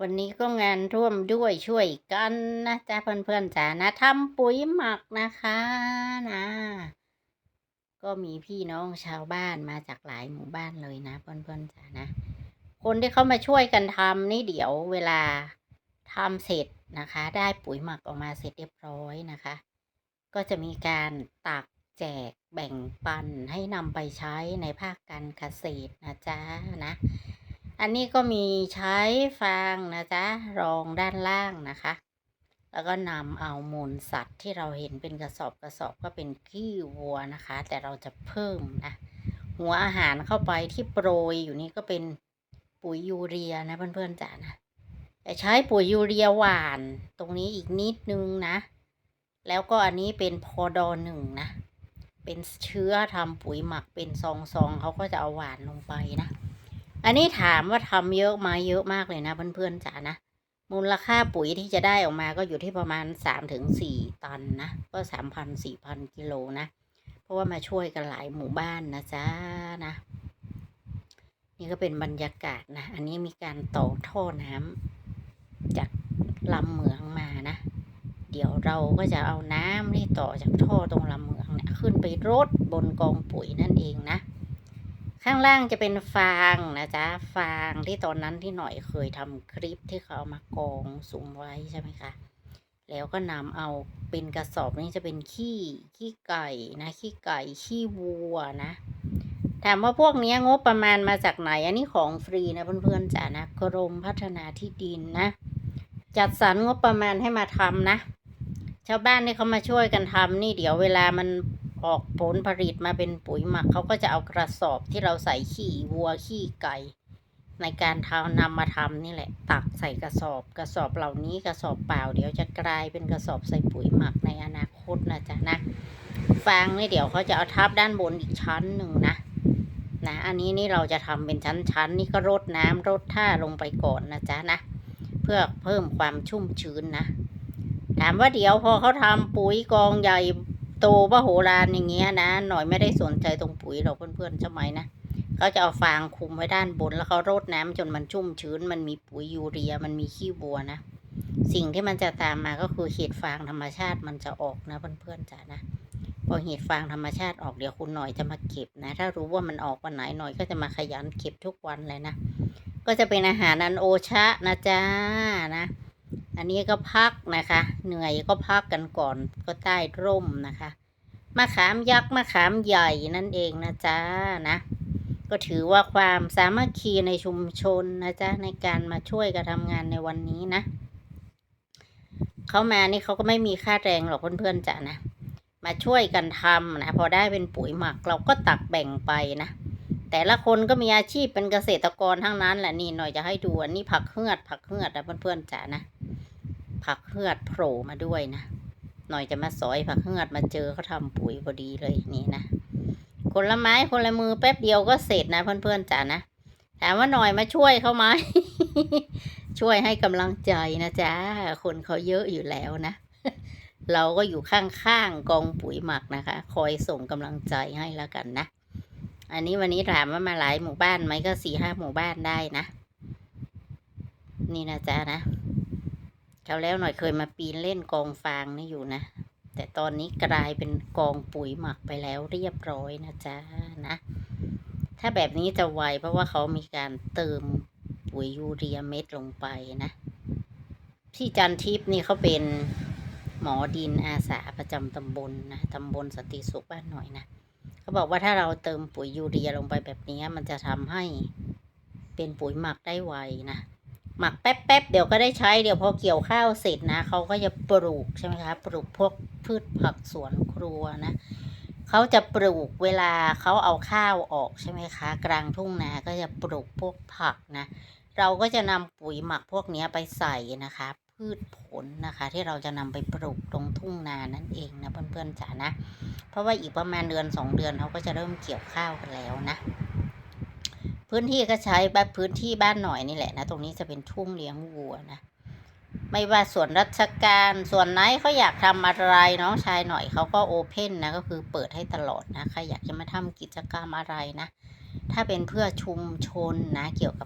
วันนี้ก็งานร่วมด้วยช่วยกันนะจ๊ะเพื่อนๆจ๋านะทำปุ๋ยหมักนะคะนะ ก็มีพี่น้องชาวบ้านมาจากหลายหมู่บ้านเลยนะเพื่อนๆจ๋านะ คนที่เขามาช่วยกันทำนี่เดี๋ยวเวลาทำเสร็จนะคะ ได้ปุ๋ยหมักออกมาเสร็จเรียบร้อยนะคะ ก็จะมีการตักแจกแบ่งปันให้นำไปใช้ในภาคการเกษตรนะจ๊ะนะ อันนี้ก็มีใช้ฟางนะจ๊ะรองด้านล่างนะคะ แล้วก็นำเอามูลสัตว์ที่เราเห็นเป็นกระสอบกระสอบก็เป็นขี้วัวนะคะ แต่เราจะเพิ่มนะหัวอาหารเข้าไปที่โปรยอยู่นี่ก็เป็นปุ๋ยยูเรียนะเพื่อนๆจ๋านะแต่ใช้ปุ๋ยยูเรียหวานตรงนี้อีกนิดนึงนะ แล้วก็อันนี้เป็นพอดอหนึ่งนะ เป็นเชื้อทำปุ๋ยหมักเป็นซองๆเขาก็จะเอาหวานลงไปนะ อันนี้ถามว่าทำเยอะไหมเยอะมากเลยนะเพื่อนๆจ๋านะมูลค่าปุ๋ยที่จะได้ออกมาก็อยู่ที่ประมาณสามถึงสี่ตันนะ ก็สามพันสี่พันกิโลนะ เพราะว่ามาช่วยกันหลายหมู่บ้านนะจ๊ะนะ นี่ก็เป็นบรรยากาศนะ อันนี้มีการต่อท่อน้ำจากลำเหมืองมานะ เดี๋ยวเราก็จะเอาน้ำที่ต่อจากท่อตรงลำเหมืองเนี่ยขึ้นไปรดบนกองปุ๋ยนั่นเองนะ ข้างล่างจะเป็นฟางนะจ๊ะ ฟางที่ตอนนั้นที่หน่อยเคยทำคลิปที่เขาเอามากองสุมไว้ใช่ไหมคะ แล้วก็นำเอาเป็นกระสอบนี้จะเป็นขี้ขี้ไก่นะ ขี้ไก่ขี้วัวนะ ถามว่าพวกนี้งบประมาณมาจากไหน อันนี้ของฟรีนะเพื่อนๆจ๋านะกรมพัฒนาที่ดินนะ จัดสรรงบประมาณให้มาทำนะ ชาวบ้านที่เขามาช่วยกันทำนี่เดี๋ยวเวลามัน ออกผลผลิตมาเป็นปุ๋ยหมักเขาก็จะเอากระสอบที่เราใส่ขี้วัวขี้ไก่ ในการทำนำมาทำนี่แหละ ตักใส่กระสอบ กระสอบเหล่านี้กระสอบเปล่า เดี๋ยวจะกลายเป็นกระสอบใส่ปุ๋ยหมักในอนาคตนะจ๊ะนะฟางนี่เดี๋ยวเขาจะเอาทับด้านบนอีกชั้นหนึ่งนะนะอันนี้นี่เราจะทำเป็นชั้นๆนี่ก็รดน้ำรดท่าลงไปก่อนนะจ๊ะนะ เพื่อเพิ่มความชุ่มชื้นนะ ถามว่าเดี๋ยวพอเขาทำปุ๋ยกองใหญ่ โตว่าโหรานอย่างเงี้ยนะ หน่อยไม่ได้สนใจตรงปุ๋ยหรอกเพื่อนๆใช่ไหมนะเขาจะเอาฟางคลุมไว้ด้านบนแล้วเขารดน้ำจนมันชุ่มชื้น มันมีปุ๋ยยูเรีย มันมีขี้วัวนะ สิ่งที่มันจะตามมาก็คือเห็ดฟางธรรมชาติมันจะออกนะเพื่อนๆจ้ะนะพอเห็ดฟางธรรมชาติออกเดี๋ยวคุณหน่อยจะมาเก็บนะ ถ้ารู้ว่ามันออกวันไหนหน่อยก็จะมาขยันเก็บทุกวันเลยนะ ก็จะเป็นอาหารอันโอชะนะจ๊ะนะ อันนี้ก็พักนะคะ เหนื่อยก็พักกันก่อนก็ใต้ร่มนะคะมะขามยักษ์มะขามใหญ่นั่นเองนะจ๊ะนะ ก็ถือว่าความสามัคคีในชุมชนนะจ๊ะในการมาช่วยกันทำงานในวันนี้นะเขามานี่เขาก็ไม่มีค่าแรงหรอกเพื่อนๆจ้ะนะ มาช่วยกันทำนะพอได้เป็นปุ๋ยหมักเราก็ตักแบ่งไปนะแต่ละคนก็มีอาชีพเป็นเกษตรกรทั้งนั้นแหละนี่หน่อยจะให้ดูอันนี้ผักเฮือดผักเฮือดนะเพื่อนๆจ๋านะ ผักเฮือดโผล่มาด้วยนะ หน่อยจะมาสอยผักเฮือดมาเจอเขาทำปุ๋ยพอดีเลยนี่นะคนละไม้คนละมือแป๊บเดียวก็เสร็จนะเพื่อนๆจ๋านะถามว่าหน่อยมาช่วยเขาไหมช่วยให้กำลังใจนะจ๊ะคนเขาเยอะอยู่แล้วนะ เราก็อยู่ข้างๆกองปุ๋ยหมักนะคะ คอยส่งกำลังใจให้แล้วกันนะ อันนี้วันนี้ถามว่ามาหลายหมู่บ้านไหมก็สี่ห้าหมู่บ้านได้นะ นี่นะจ๊ะนะ เขาแล้วหน่อยเคยมาปีนเล่นกองฟางนี่อยู่นะ แต่ตอนนี้กลายเป็นกองปุ๋ยหมักไปแล้วเรียบร้อยนะจ๊ะนะ ถ้าแบบนี้จะไวเพราะว่าเขามีการเติมปุ๋ยยูเรียเม็ดลงไปนะ พี่จันทิพย์นี่เขาเป็นหมอดินอาสาประจำตำบลนะตำบลสติสุขบ้านหน่อยนะเขาบอกว่าถ้าเราเติมปุ๋ยยูเรียลงไปแบบนี้มันจะทำให้เป็นปุ๋ยหมักได้ไวนะ หมักแป๊บๆเดี๋ยวก็ได้ใช้เดี๋ยวพอเกี่ยวข้าวเสร็จนะเขาก็จะปลูกใช่ไหมคะปลูกพวกพืชผักสวนครัวนะเขาจะปลูกเวลาเขาเอาข้าวออกใช่ไหมคะ กลางทุ่งนาก็จะปลูกพวกผักนะ เราก็จะนำปุ๋ยหมักพวกนี้ไปใส่นะคะ พืชผลนะคะ ที่เราจะนำไปปลูกตรงทุ่งนานั่นเองนะเพื่อนๆจ๋านะ เพราะว่าอีกประมาณเดือนสองเดือนเขาก็จะเริ่มเกี่ยวข้าวกันแล้วนะ พื้นที่ก็ใช้แบบพื้นที่บ้านหน่อยนี่แหละนะตรงนี้จะเป็นทุ่งเลี้ยงวัวนะไม่ว่าส่วนราชการส่วนไหนเขาอยากทำอะไรน้องชายหน่อยเขาก็โอเพนนะก็คือเปิดให้ตลอดนะใครอยากจะมาทำกิจกรรมอะไรนะ ถ้าเป็นเพื่อชุมชนนะเกี่ยวกับ